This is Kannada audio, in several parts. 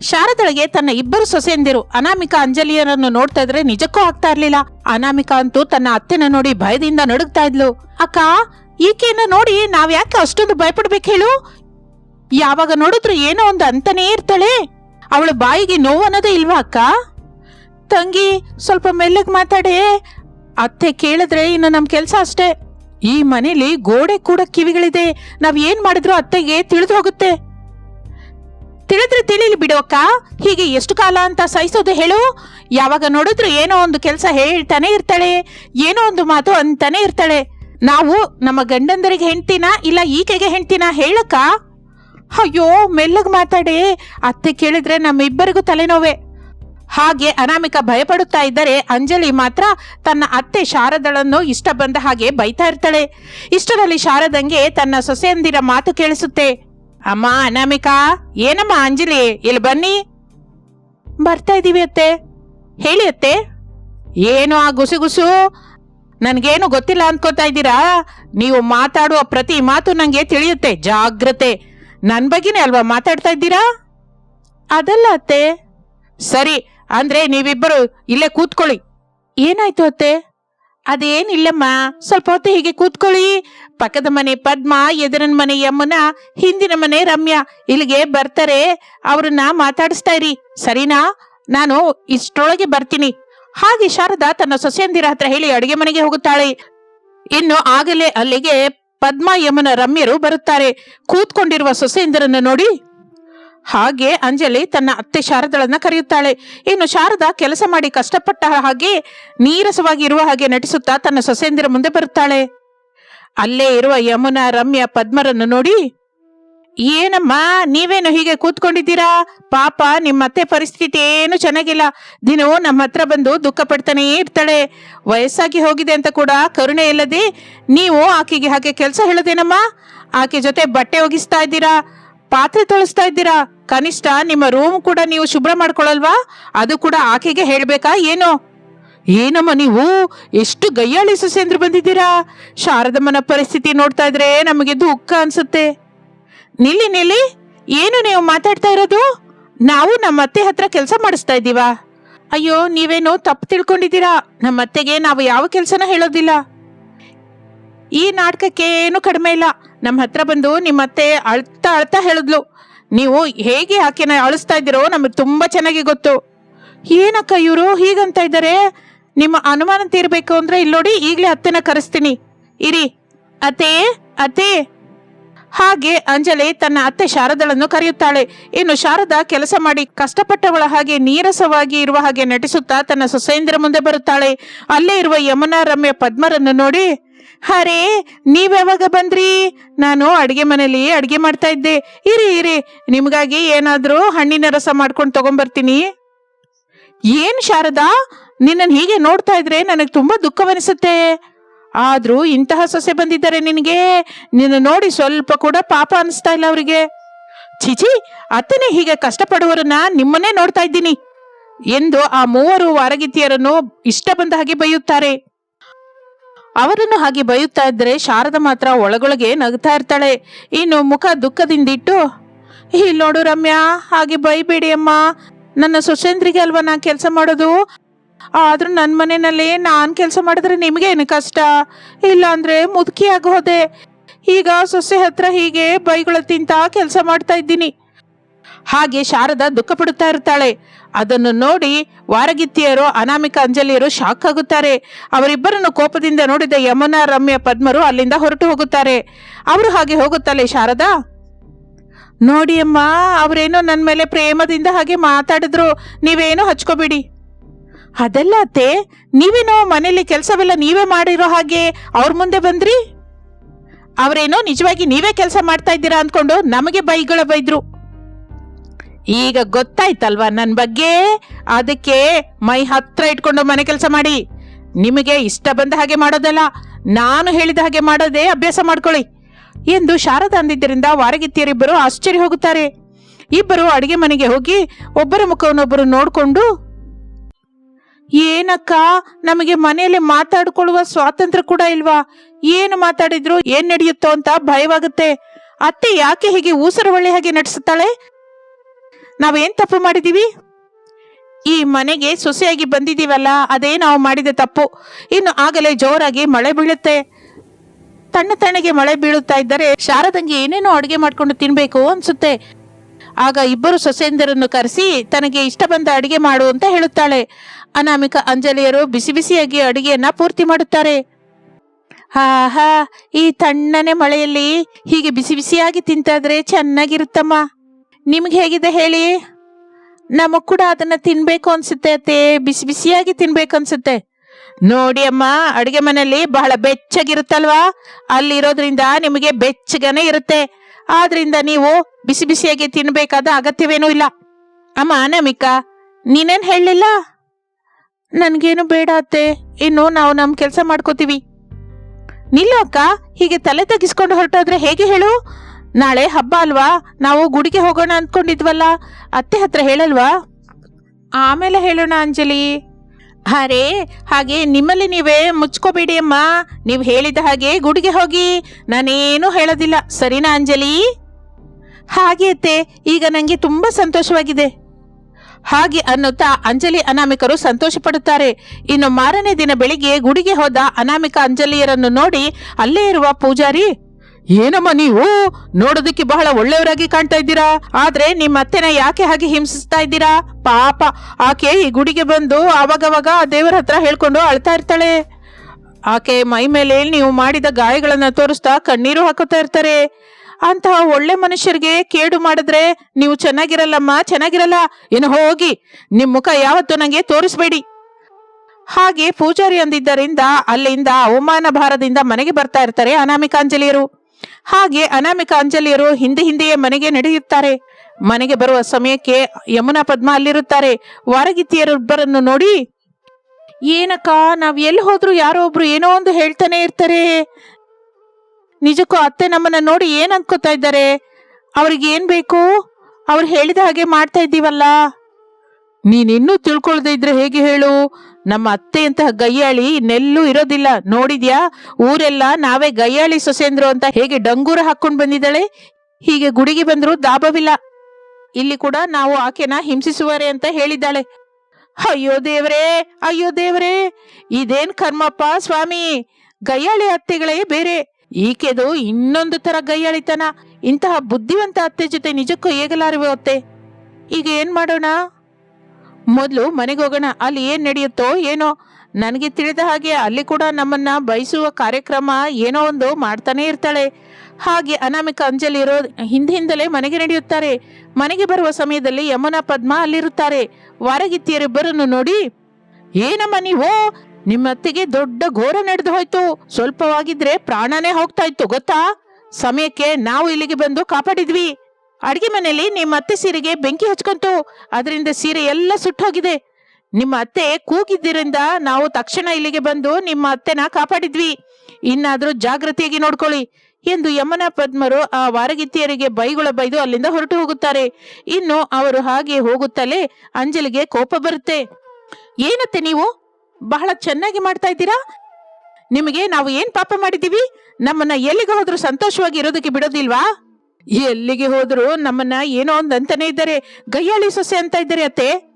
ಶಾರದಳಿಗೆ ತನ್ನ ಇಬ್ಬರು ಸೊಸೆಯಂದಿರು ಅನಾಮಿಕಾ ಅಂಜಲಿಯರನ್ನು ನೋಡ್ತಾ ಇದ್ರೆ ನಿಜಕ್ಕೂ ಆಗ್ತಾ ಇರ್ಲಿಲ್ಲ. ಅನಾಮಿಕಾ ಅಂತೂ ತನ್ನ ಅತ್ತೆನ ನೋಡಿ ಭಯದಿಂದ ನಡುಗ್ತಾ ಇದ್ಲು. ಅಕ್ಕ, ಈಕೆಯನ್ನ ನೋಡಿ ನಾವ್ ಯಾಕೆ ಅಷ್ಟೊಂದು ಭಯಪಡ್ಬೇಕು ಹೇಳು? ಯಾವಾಗ ನೋಡಿದ್ರು ಏನೋ ಒಂದು ಅಂತನೇ ಇರ್ತಾಳೆ. ಅವಳ ಬಾಯಿಗೆ ನೋವು ಅನ್ನೋದೇ ಇಲ್ವಾ ಅಕ್ಕ? ತಂಗಿ, ಸ್ವಲ್ಪ ಮೆಲ್ಲಗ್ ಮಾತಾಡೆ. ಅತ್ತೆ ಕೇಳಿದ್ರೆ ಇನ್ನು ನಮ್ ಕೆಲ್ಸ ಅಷ್ಟೇ. ಈ ಮನೇಲಿ ಗೋಡೆ ಕೂಡ ಕಿವಿಗಳಿದೆ. ನಾವ್ ಏನ್ ಮಾಡಿದ್ರು ಅತ್ತೆಗೆ ತಿಳಿದು ಹೋಗುತ್ತೆ. ತಿಳಿದ್ರೆ ತಿಳಿಲಿ ಬಿಡೋಕ್ಕ ಹೀಗೆ ಎಷ್ಟು ಕಾಲ ಅಂತ ಸಹಿಸೋದು ಹೇಳು. ಯಾವಾಗ ನೋಡಿದ್ರು ಏನೋ ಒಂದು ಕೆಲಸ ಹೇಳ್ತಾನೆ ಇರ್ತಾಳೆ. ಏನೋ ಒಂದು ಮಾತು ಅಂತಾನೆ ಇರ್ತಾಳೆ. ನಾವು ನಮ್ಮ ಗಂಡಂದರಿಗೆ ಹೆಂಡ್ತಿನ ಇಲ್ಲ ಈಕೆಗೆ ಹೆಂಡ್ತಿನ ಹೇಳಕ್ಕ? ಅಯ್ಯೋ, ಮೆಲ್ಲಗ್ ಮಾತಾಡಿ. ಅತ್ತೆ ಕೇಳಿದ್ರೆ ನಮ್ಮಿಬ್ಬರಿಗೂ ತಲೆನೋವೆ. ಹಾಗೆ ಅನಾಮಿಕ ಭಯಪಡುತ್ತಾ ಇದ್ದರೆ ಅಂಜಲಿ ಮಾತ್ರ ತನ್ನ ಅತ್ತೆ ಶಾರದಳನ್ನು ಇಷ್ಟ ಬಂದ ಹಾಗೆ ಬೈತಾ ಇರ್ತಾಳೆ. ಇಷ್ಟರಲ್ಲಿ ಶಾರದಂಗೆ ತನ್ನ ಸೊಸೆಯಂದಿರ ಮಾತು ಕೇಳಿಸುತ್ತೆ. ಅಮ್ಮ, ಅನಾಮಿಕಾ, ಏನಮ್ಮ ಅಂಜಲಿ, ಇಲ್ಲಿ ಬನ್ನಿ. ಬರ್ತಾ ಇದೀವಿ ಅತ್ತೆ. ಹೇಳಿ ಅತ್ತೆ. ಏನು ಆ ಗುಸುಗುಸು? ನನಗೇನು ಗೊತ್ತಿಲ್ಲ ಅನ್ಕೋತಾ ಇದ್ದೀರಾ? ನೀವು ಮಾತಾಡುವ ಪ್ರತಿ ಮಾತು ನನಗೆ ತಿಳಿಯುತ್ತೆ, ಜಾಗ್ರತೆ. ನನ್ನ ಬಗ್ಗೆನೇ ಅಲ್ವಾ ಮಾತಾಡ್ತಾ ಇದ್ದೀರಾ? ಅದಲ್ಲ ಅತ್ತೆ. ಸರಿ, ಅಂದರೆ ನೀವಿಬ್ಬರು ಇಲ್ಲೇ ಕೂತ್ಕೊಳ್ಳಿ. ಏನಾಯ್ತು ಅತ್ತೆ? ಅದೇನಿಲ್ಲಮ್ಮ, ಸ್ವಲ್ಪ ಹೊತ್ತು ಹೀಗೆ ಕೂತ್ಕೊಳ್ಳಿ. ಪಕ್ಕದ ಮನೆ ಪದ್ಮ, ಎದುರಿನ ಮನೆ ಯಮುನ, ಹಿಂದಿನ ಮನೆ ರಮ್ಯಾ, ಇಲ್ಲಿಗೆ ಬರ್ತಾರೆ. ಅವ್ರನ್ನ ಮಾತಾಡಿಸ್ತಾ ಇರಿ. ಸರಿನಾ? ನಾನು ಇಷ್ಟೊಳಗೆ ಬರ್ತೀನಿ. ಹಾಗೆ ಶಾರದಾ ತನ್ನ ಸೊಸೆಯಂದಿರ ಹತ್ರ ಹೇಳಿ ಅಡುಗೆ ಮನೆಗೆ ಹೋಗುತ್ತಾಳೆ. ಇನ್ನು ಆಗಲೇ ಅಲ್ಲಿಗೆ ಪದ್ಮ, ಯಮುನ, ರಮ್ಯರು ಬರುತ್ತಾರೆ. ಕೂತ್ಕೊಂಡಿರುವ ಸೊಸೆಯಂದಿರನ್ನು ನೋಡಿ ಹಾಗೆ ಅಂಜಲಿ ತನ್ನ ಅತ್ತೆ ಶಾರದಳನ್ನ ಕರೆಯುತ್ತಾಳೆ. ಇನ್ನು ಶಾರದಾ ಕೆಲಸ ಮಾಡಿ ಕಷ್ಟಪಟ್ಟ ಹಾಗೆ ನೀರಸವಾಗಿ ಇರುವ ಹಾಗೆ ನಟಿಸುತ್ತಾ ತನ್ನ ಸೊಸೆಯಂದಿರ ಮುಂದೆ ಬರುತ್ತಾಳೆ. ಅಲ್ಲೇ ಇರುವ ಯಮುನಾ, ರಮ್ಯ, ಪದ್ಮರನ್ನು ನೋಡಿ, ಏನಮ್ಮ, ನೀವೇನು ಹೀಗೆ ಕೂತ್ಕೊಂಡಿದ್ದೀರಾ? ಪಾಪ, ನಿಮ್ಮ ಅತ್ತೆ ಪರಿಸ್ಥಿತಿ ಏನು ಚೆನ್ನಾಗಿಲ್ಲ. ದಿನವೂ ನಮ್ಮ ಹತ್ರ ಬಂದು ದುಃಖ ಪಡ್ತಾನೇ ಇರ್ತಾಳೆ. ವಯಸ್ಸಾಗಿ ಹೋಗಿದೆ ಅಂತ ಕೂಡ ಕರುಣೆ ಇಲ್ಲದೆ, ನೀವು ಆಕೆಗೆ ಹಾಗೆ ಕೆಲಸ ಹೇಳೋದೇನಮ್ಮ? ಆಕೆ ಜೊತೆ ಬಟ್ಟೆ ಒಗಿಸ್ತಾ ಇದ್ದೀರಾ? ಪಾತ್ರೆ ತೊಳಸ್ತಾ ಇದ್ದೀರಾ? ಕನಿಷ್ಠ ನಿಮ್ಮ ರೂಮ್ ಕೂಡ ನೀವು ಶುಭ್ರ ಮಾಡ್ಕೊಳಲ್ವಾ ಅದು ಕೂಡ ಆಕೆಗೆ ಹೇಳ್ಬೇಕಾ ಏನು? ಏನಮ್ಮ ನೀವು? ಎಷ್ಟು ಗಯ್ಯಾಳಿ ಸೊಸೆಂದ್ರು ಬಂದಿದ್ದೀರಾ? ಶಾರದಮ್ಮನ ಪರಿಸ್ಥಿತಿ ನೋಡ್ತಾ ಇದ್ರೆ ನಮಗೆ ದುಃಖ ಅನ್ಸುತ್ತೆ. ನಿಲ್ಲಿ ನಿಲ್ಲಿ. ಏನು ನೀವು ಮಾತಾಡ್ತಾ ಇರೋದು? ನಾವು ನಮ್ಮ ಅತ್ತೆ ಹತ್ರ ಕೆಲಸ ಮಾಡಿಸ್ತಾ ಇದ್ದೀವಾ? ಅಯ್ಯೋ, ನೀವೇನೋ ತಪ್ಪು ತಿಳ್ಕೊಂಡಿದ್ದೀರಾ? ನಮ್ಮ ಅತ್ತೆಗೆ ನಾವು ಯಾವ ಕೆಲಸನ ಹೇಳೋದಿಲ್ಲ. ಈ ನಾಟಕಕ್ಕೆ ಏನು ಕಡಿಮೆ ಇಲ್ಲ. ನಮ್ಮ ಹತ್ರ ಬಂದು ನಿಮ್ಮ ಅತ್ತೆ ಅಳ್ತಾ ಅಳ್ತಾ ಹೇಳಿದ್ಲು. ನೀವು ಹೇಗೆ ಆಕೆನ ಅಳಿಸ್ತಾ ಇದ್ದೀರೋ ನಮಗೆ ತುಂಬಾ ಚೆನ್ನಾಗಿ ಗೊತ್ತು. ಏನಕ್ಕ ಇವರು ಹೀಗಂತ ಇದ್ದಾರೆ? ನಿಮ್ಮ ಅನುಮಾನ ತೀರ್ಬೇಕು ಅಂದ್ರೆ ಇಲ್ಲಿ ನೋಡಿ ಈಗಲೇ ಅತ್ತೆನ ಕರೆಸ್ತೀನಿ. ಇರಿ. ಅತ್ತೆ ಅತ್ತೆ. ಹಾಗೆ ಅಂಜಲಿ ತನ್ನ ಅತ್ತೆ ಶಾರದಳನ್ನು ಕರೆಯುತ್ತಾಳೆ. ಇನ್ನು ಶಾರದಾ ಕೆಲಸ ಮಾಡಿ ಕಷ್ಟಪಟ್ಟವಳ ಹಾಗೆ ನೀರಸವಾಗಿ ಇರುವ ಹಾಗೆ ನಟಿಸುತ್ತಾ ತನ್ನ ಸೊಸೆಯಂದಿರ ಮುಂದೆ ಬರುತ್ತಾಳೆ. ಅಲ್ಲೇ ಇರುವ ಯಮುನಾ ರಮ್ಯ ಪದ್ಮರನ್ನು ನೋಡಿ ಹರೇ, ನೀವ್ಯಾವಾಗ ಬಂದ್ರಿ? ನಾನು ಅಡಿಗೆ ಮನೇಲಿ ಅಡಿಗೆ ಮಾಡ್ತಾ ಇದ್ದೆ. ಇರಿ ಇರಿ, ನಿಮ್ಗಾಗಿ ಏನಾದರೂ ಹಣ್ಣಿನ ರಸ ಮಾಡ್ಕೊಂಡು ತಗೊಂಡ್ಬರ್ತೀನಿ ಏನ್ ಶಾರದಾ? ನಿನ್ನನ್ನು ಹೀಗೆ ನೋಡ್ತಾ ಇದ್ರೆ ನನಗೆ ತುಂಬಾ ದುಃಖವನಿಸುತ್ತೆ. ಆದ್ರೂ ಇಂತಹ ಸೊಸೆ ಬಂದಿದ್ದಾರೆ ನಿನಗೆ. ನಿನ್ನ ನೋಡಿ ಸ್ವಲ್ಪ ಕೂಡ ಪಾಪ ಅನಿಸ್ತಾ ಇಲ್ಲ ಅವರಿಗೆ. ಚಿಚಿ ಅತ್ತನೇ ಹೀಗೆ ಕಷ್ಟಪಡುವರನ್ನ ನಿಮ್ಮನ್ನೇ ನೋಡ್ತಾ ಇದ್ದೀನಿ. ಎಂದು ಆ ಮೂವರು ವಾರಗಿತಿಯರನ್ನು ಇಷ್ಟ ಬಂದ ಹಾಗೆ ಬೈಯುತ್ತಾರೆ. ಅವರನ್ನು ಹಾಗೆ ಬೈಯುತ್ತಾ ಇದ್ದರೆ ಶಾರದ ಮಾತ್ರ ಒಳಗೊಳಗೆ ನಗ್ತಾ ಇರ್ತಾಳೆ. ಇನ್ನು ಮುಖ ದುಃಖದಿಂದಿಟ್ಟು ಇಲ್ಲಿ ನೋಡು ರಮ್ಯಾ, ಹಾಗೆ ಬೈಬೇಡಿ ಅಮ್ಮ. ನನ್ನ ಸೊಸೆಂದ್ರಿಗೆ ಅಲ್ವಾ ನಾ ಕೆಲಸ ಮಾಡೋದು? ಆದ್ರೂ ನನ್ನ ಮನೆಯಲ್ಲಿ ನಾನು ಕೆಲಸ ಮಾಡಿದ್ರೆ ನಿಮಗೇನು ಕಷ್ಟ? ಇಲ್ಲ ಅಂದ್ರೆ ಮುದುಕಿ ಆಗೋದೆ ಈಗ ಸೊಸೆ ಹತ್ರ ಹೀಗೆ ಬೈಗಳ ತಿಂತ ಕೆಲಸ ಮಾಡ್ತಾ ಇದ್ದೀನಿ. ಹಾಗೆ ಶಾರದಾ ದುಃಖ ಪಡುತ್ತಾ ಇರ್ತಾಳೆ. ಅದನ್ನು ನೋಡಿ ವಾರಗಿತ್ತಿಯರು, ಅನಾಮಿಕ ಅಂಜಲಿಯರು ಶಾಕ್ ಆಗುತ್ತಾರೆ. ಅವರಿಬ್ಬರನ್ನು ಕೋಪದಿಂದ ನೋಡಿದ ಯಮುನಾ, ರಮ್ಯ, ಪದ್ಮರು ಅಲ್ಲಿಂದ ಹೊರಟು ಹೋಗುತ್ತಾರೆ. ಅವರು ಹಾಗೆ ಹೋಗುತ್ತಲೇ ಶಾರದಾ? ನೋಡಿ ಅಮ್ಮ, ಅವರೇನೋ ನನ್ನ ಮೇಲೆ ಪ್ರೇಮದಿಂದ ಹಾಗೆ ಮಾತಾಡಿದ್ರು. ನೀವೇನೋ ಹಚ್ಕೋಬೇಡಿ. ಅದೆಲ್ಲ ಅತ್ತೆ, ನೀವೇನೋ ಮನೆಯಲ್ಲಿ ಕೆಲಸವೆಲ್ಲ ನೀವೇ ಮಾಡಿರೋ ಹಾಗೆ ಅವ್ರ ಮುಂದೆ ಬಂದ್ರಿ? ಅವರೇನೋ ನಿಜವಾಗಿ ನೀವೇ ಕೆಲಸ ಮಾಡ್ತಾ ಇದ್ದೀರಾ ಅಂದ್ಕೊಂಡು ನಮಗೆ ಬೈಗಳ ಬೈದ್ರು. ಈಗ ಗೊತ್ತಾಯ್ತಲ್ವಾ ನನ್ನ ಬಗ್ಗೆ? ಅದಕ್ಕೆ ಮೈ ಹತ್ರ ಇಟ್ಕೊಂಡು ಮನೆ ಕೆಲಸ ಮಾಡಿ. ನಿಮಗೆ ಇಷ್ಟ ಬಂದ ಹಾಗೆ ಮಾಡೋದಲ್ಲ, ನಾನು ಹೇಳಿದ ಹಾಗೆ ಮಾಡೋದೇ ಅಭ್ಯಾಸ ಮಾಡ್ಕೊಳ್ಳಿ. ಎಂದು ಶಾರದಾ ಅಂದಿದ್ದರಿಂದ ವಾರಗಿತ್ತಿಯರಿಬ್ಬರು ಆಶ್ಚರ್ಯ ಹೋಗುತ್ತಾರೆ. ಇಬ್ಬರು ಅಡಿಗೆ ಮನೆಗೆ ಹೋಗಿ ಒಬ್ಬರ ಮುಖವನ್ನೊಬ್ಬರು ನೋಡಿಕೊಂಡು, ಏನಕ್ಕ, ನಮಗೆ ಮನೆಯಲ್ಲಿ ಮಾತಾಡಿಕೊಳ್ಳುವ ಸ್ವಾತಂತ್ರ್ಯ ಕೂಡ ಇಲ್ವಾ? ಏನು ಮಾತಾಡಿದ್ರು ಏನ್ ನಡೆಯುತ್ತೋ ಅಂತ ಭಯವಾಗುತ್ತೆ. ಅತ್ತೆ ಯಾಕೆ ಹೀಗೆ ಊಸರವಳ್ಳಿ ಹಾಗೆ ನಟಿಸುತ್ತಾಳೆ? ನಾವೇನ್ ತಪ್ಪು ಮಾಡಿದೀವಿ? ಈ ಮನೆಗೆ ಸೊಸೆಯಾಗಿ ಬಂದಿದ್ದೀವಲ್ಲ, ಅದೇ ನಾವು ಮಾಡಿದ ತಪ್ಪು. ಇನ್ನು ಆಗಲೇ ಜೋರಾಗಿ ಮಳೆ ಬೀಳುತ್ತೆ. ತಣ್ಣ ತಣ್ಣಗೆ ಮಳೆ ಬೀಳುತ್ತಾ ಇದ್ದರೆ ಶಾರದಂಗೆ ಏನೇನೋ ಅಡುಗೆ ಮಾಡ್ಕೊಂಡು ತಿನ್ಬೇಕು ಅನ್ಸುತ್ತೆ. ಆಗ ಇಬ್ಬರು ಸೊಸೆಯಂದಿರನ್ನು ಕರೆಸಿ ತನಗೆ ಇಷ್ಟ ಬಂದ ಅಡಿಗೆ ಮಾಡು ಅಂತ ಹೇಳುತ್ತಾಳೆ. ಅನಾಮಿಕ ಅಂಜಲಿಯರು ಬಿಸಿ ಬಿಸಿಯಾಗಿ ಅಡಿಗೆಯನ್ನ ಪೂರ್ತಿ ಮಾಡುತ್ತಾರೆ. ಹಾ ಹಾ, ಈ ತಣ್ಣನೆ ಮಳೆಯಲ್ಲಿ ಹೀಗೆ ಬಿಸಿ ಬಿಸಿಯಾಗಿ ತಿಂತಾದ್ರೆ ಚೆನ್ನಾಗಿರುತ್ತಮ್ಮ. ನಿಮ್ಗೆ ಹೇಗಿದೆ ಹೇಳಿ? ನಮಗ್ ಕೂಡ ಅದನ್ನ ತಿನ್ಬೇಕು ಅನ್ಸುತ್ತೆ ಅತ್ತೆ. ಬಿಸಿ ಬಿಸಿಯಾಗಿ ತಿನ್ಬೇಕು ಅನ್ಸುತ್ತೆ. ನೋಡಿ ಅಮ್ಮ, ಅಡಿಗೆ ಮನೆಯಲ್ಲಿ ಬಹಳ ಬೆಚ್ಚಗಿರುತ್ತಲ್ವಾ? ಅಲ್ಲಿರೋದ್ರಿಂದ ನಿಮಗೆ ಬೆಚ್ಚಗನೆ ಇರುತ್ತೆ. ಆದ್ರಿಂದ ನೀವು ಬಿಸಿ ಬಿಸಿಯಾಗಿ ತಿನ್ಬೇಕಾದ ಅಗತ್ಯವೇನೂ ಇಲ್ಲ. ಅಮ್ಮ ನಮಿಕ ನೀನೇನ್ ಹೇಳಲಿಲ್ಲ? ನನ್ಗೇನು ಬೇಡ ಅತ್ತೆ. ಇನ್ನು ನಾವು ನಮ್ ಕೆಲಸ ಮಾಡ್ಕೋತೀವಿ. ನಿಲ್ಲು ಅಕ್ಕ, ಹೀಗೆ ತಲೆ ತಗ್ಗಿಸ್ಕೊಂಡು ಹೊರಟೋದ್ರೆ ಹೇಗೆ ಹೇಳು? ನಾಳೆ ಹಬ್ಬ ಅಲ್ವಾ? ನಾವು ಗುಡಿಗೆ ಹೋಗೋಣ ಅಂದ್ಕೊಂಡಿದ್ವಲ್ಲ, ಅತ್ತೆ ಹತ್ರ ಹೇಳಲ್ವಾ? ಆಮೇಲೆ ಹೇಳೋಣ ಅಂಜಲಿ. ಅರೇ, ಹಾಗೆ ನಿಮ್ಮಲ್ಲಿ ನೀವೇ ಮುಚ್ಕೋಬೇಡಿ ಅಮ್ಮ. ನೀವು ಹೇಳಿದ ಹಾಗೆ ಗುಡಿಗೆ ಹೋಗಿ. ನಾನೇನು ಹೇಳೋದಿಲ್ಲ. ಸರಿನಾ ಅಂಜಲಿ? ಹಾಗೆ ಅತ್ತೆ, ಈಗ ನನಗೆ ತುಂಬ ಸಂತೋಷವಾಗಿದೆ. ಹಾಗೆ ಅನ್ನುತ್ತಾ ಅಂಜಲಿ ಅನಾಮಿಕರು ಸಂತೋಷ ಪಡುತ್ತಾರೆ ಇನ್ನು ಮಾರನೇ ದಿನ ಬೆಳಿಗ್ಗೆ ಗುಡಿಗೆ ಹೋದ ಅನಾಮಿಕ ಅಂಜಲಿಯರನ್ನು ನೋಡಿ ಅಲ್ಲೇ ಇರುವ ಪೂಜಾರಿ ಏನಮ್ಮ ನೀವು? ನೋಡೋದಕ್ಕೆ ಬಹಳ ಒಳ್ಳೆಯವರಾಗಿ ಕಾಣ್ತಾ ಇದ್ದೀರಾ? ಆದ್ರೆ ನಿಮ್ಮ ಅತ್ತೆನ ಯಾಕೆ ಹಾಗೆ ಹಿಂಸಿಸ್ತಾ ಇದ್ದೀರಾ? ಪಾಪ, ಆಕೆ ಈ ಗುಡಿಗೆ ಬಂದು ಅವಾಗವಾಗ ಆ ದೇವರ ಹತ್ರ ಹೇಳ್ಕೊಂಡು ಅಳ್ತಾ ಇರ್ತಾಳೆ. ಆಕೆ ಮೈ ಮೇಲೆ ನೀವು ಮಾಡಿದ ಗಾಯಗಳನ್ನ ತೋರಿಸ್ತಾ ಕಣ್ಣೀರು ಹಾಕುತ್ತಾ ಇರ್ತಾರೆ. ಅಂತಹ ಒಳ್ಳೆ ಮನುಷ್ಯರಿಗೆ ಕೇಡು ಮಾಡಿದ್ರೆ ನೀವು ಚೆನ್ನಾಗಿರಲ್ಲಮ್ಮ, ಚೆನ್ನಾಗಿರಲ್ಲ. ಏನು ಹೋಗಿ ನಿಮ್ಮ ಮುಖ ಯಾವತ್ತೂ ನನಗೆ ತೋರಿಸ್ಬೇಡಿ. ಹಾಗೆ ಪೂಜಾರಿ ಅಂದಿದ್ದರಿಂದ ಅಲ್ಲಿಂದ ಅವಮಾನ ಭಾರದಿಂದ ಮನೆಗೆ ಬರ್ತಾ ಇರ್ತಾರೆ ಅನಾಮಿಕಾಂಜಲಿಯರು. ಹಾಗೆ ಅನಾಮಿಕಾಂಜಲಿಯರು ಹಿಂದೆ ಹಿಂದೆಯೇ ಮನೆಗೆ ನಡೆಯುತ್ತಾರೆ. ಮನೆಗೆ ಬರುವ ಸಮಯಕ್ಕೆ ಯಮುನಾ ಪದ್ಮ ಅಲ್ಲಿರುತ್ತಾರೆ. ವಾರಗಿತ್ತಿಯರೊಬ್ಬರನ್ನು ನೋಡಿ, ಏನಕ್ಕ, ನಾವ್ ಎಲ್ಲಿ ಹೋದ್ರು ಯಾರೋ ಒಬ್ರು ಏನೋ ಒಂದು ಹೇಳ್ತಾನೆ ಇರ್ತಾರೆ. ನಿಜಕ್ಕೂ ಅತ್ತೆ ನಮ್ಮನ್ನ ನೋಡಿ ಏನ್ ಅನ್ಕೋತಾ ಇದ್ದಾರೆ? ಅವ್ರಿಗೆ ಏನ್ ಬೇಕು? ಅವ್ರು ಹೇಳಿದ ಹಾಗೆ ಮಾಡ್ತಾ ಇದ್ದೀವಲ್ಲ? ನೀನಿನ್ನೂ ತಿಳ್ಕೊಳ್ದೆ ಇದ್ರೆ ಹೇಗೆ ಹೇಳು? ನಮ್ಮ ಅತ್ತೆಯಂತಹ ಗಯ್ಯಾಳಿ ನೆಲ್ಲು ಇರೋದಿಲ್ಲ. ನೋಡಿದ್ಯಾ? ಊರೆಲ್ಲ ನಾವೇ ಗಯ್ಯಾಳಿ ಸೊಸೆಂದ್ರು ಅಂತ ಹೇಗೆ ಡಂಗೂರ ಹಾಕೊಂಡ್ ಬಂದಿದ್ದಾಳೆ? ಹೀಗೆ ಗುಡಿಗೆ ಬಂದ್ರು ದಾಬವಿಲ್ಲ. ಇಲ್ಲಿ ಕೂಡ ನಾವು ಆಕೆನ ಹಿಂಸಿಸುವರೆ ಅಂತ ಹೇಳಿದ್ದಾಳೆ. ಅಯ್ಯೋ ದೇವ್ರೇ! ಅಯ್ಯೋ ದೇವ್ರೇ! ಇದೇನ್ ಕರ್ಮಪ್ಪ ಸ್ವಾಮಿ? ಗಯ್ಯಾಳಿ ಅತ್ತೆಗಳೇ ಬೇರೆ. ಈಕೆದು ಇನ್ನೊಂದು ತರ ಗಯ್ಯಾಳಿತನ. ಇಂತಹ ಬುದ್ಧಿವಂತ ಅತ್ತೆ ಜೊತೆ ನಿಜಕ್ಕೂ ಹೇಗಲಾರಿವೆ ಅತ್ತೆ? ಈಗ ಏನ್ ಮಾಡೋಣ? ಮೊದಲು ಮನೆಗೆ ಹೋಗೋಣ, ಅಲ್ಲಿ ಏನು ನಡೆಯುತ್ತೋ ಏನೋ. ನನಗೆ ತಿಳಿದ ಹಾಗೆ ಅಲ್ಲಿ ಕೂಡ ನಮ್ಮನ್ನ ಬಯಸುವ ಕಾರ್ಯಕ್ರಮ ಏನೋ ಒಂದು ಮಾಡ್ತಾನೆ ಇರ್ತಾಳೆ. ಹಾಗೆ ಅನಾಮಿಕ ಅಂಜಲಿ ಇರೋ ಹಿಂದಿಂದಲೇ ಮನೆಗೆ ನಡೆಯುತ್ತಾರೆ. ಮನೆಗೆ ಬರುವ ಸಮಯದಲ್ಲಿ ಯಮುನಾ, ಪದ್ಮ ಅಲ್ಲಿರುತ್ತಾರೆ. ವಾರಗಿತ್ತಿಯರಿಬ್ಬರನ್ನು ನೋಡಿ, ಏನಮ್ಮ ನೀವು? ನಿಮ್ಮ ಅತ್ತೆಗೆ ದೊಡ್ಡ ಘೋರ ನಡೆದು ಹೋಯ್ತು. ಸ್ವಲ್ಪವಾಗಿದ್ರೆ ಪ್ರಾಣನೇ ಹೋಗ್ತಾ ಇತ್ತು, ಗೊತ್ತಾ? ಸಮಯಕ್ಕೆ ನಾವು ಇಲ್ಲಿಗೆ ಬಂದು ಕಾಪಾಡಿದ್ವಿ. ಅಡಿಗೆ ಮನೆಯಲ್ಲಿ ನಿಮ್ಮ ಅತ್ತೆ ಸೀರೆಗೆ ಬೆಂಕಿ ಹಚ್ಕೊಂತು. ಅದರಿಂದ ಸೀರೆ ಎಲ್ಲ ಸುಟ್ಟೋಗಿದೆ. ನಿಮ್ಮ ಅತ್ತೆ ಕೂಗಿದ್ದರಿಂದ ನಾವು ತಕ್ಷಣ ಇಲ್ಲಿಗೆ ಬಂದು ನಿಮ್ಮ ಅತ್ತೆನ ಕಾಪಾಡಿದ್ವಿ. ಇನ್ನಾದ್ರೂ ಜಾಗೃತಿಯಾಗಿ ನೋಡ್ಕೊಳ್ಳಿ ಎಂದು ಯಮನ ಪದ್ಮರು ಆ ವಾರಗಿತ್ತಿಯರಿಗೆ ಬೈಗುಳ ಬೈದು ಅಲ್ಲಿಂದ ಹೊರಟು ಹೋಗುತ್ತಾರೆ. ಇನ್ನು ಅವರು ಹಾಗೆ ಹೋಗುತ್ತಲೇ ಅಂಜಲಿಗೆ ಕೋಪ ಬರುತ್ತೆ. ಏನತ್ತೆ ನೀವು? ಬಹಳ ಚೆನ್ನಾಗಿ ಮಾಡ್ತಾ ಇದ್ದೀರಾ? ನಿಮಗೆ ನಾವು ಏನ್ ಪಾಪ ಮಾಡಿದ್ದೀವಿ? ನಮ್ಮನ್ನ ಎಲ್ಲಿಗೆ ಹೋದ್ರೂ ಸಂತೋಷವಾಗಿ ಇರೋದಕ್ಕೆ ಬಿಡೋದಿಲ್ವಾ? ಎಲ್ಲಿಗೆ ಹೋದ್ರು ನಮ್ಮನ್ನ ಏನೋ ಒಂದ್ ಅಂತಾನೆ ಇದ್ದಾರೆ. ಗಯ್ಯಾಳಿ ಸೊಸೆ ಅಂತ ಇದ್ದಾರೆ ಅತ್ತೆ?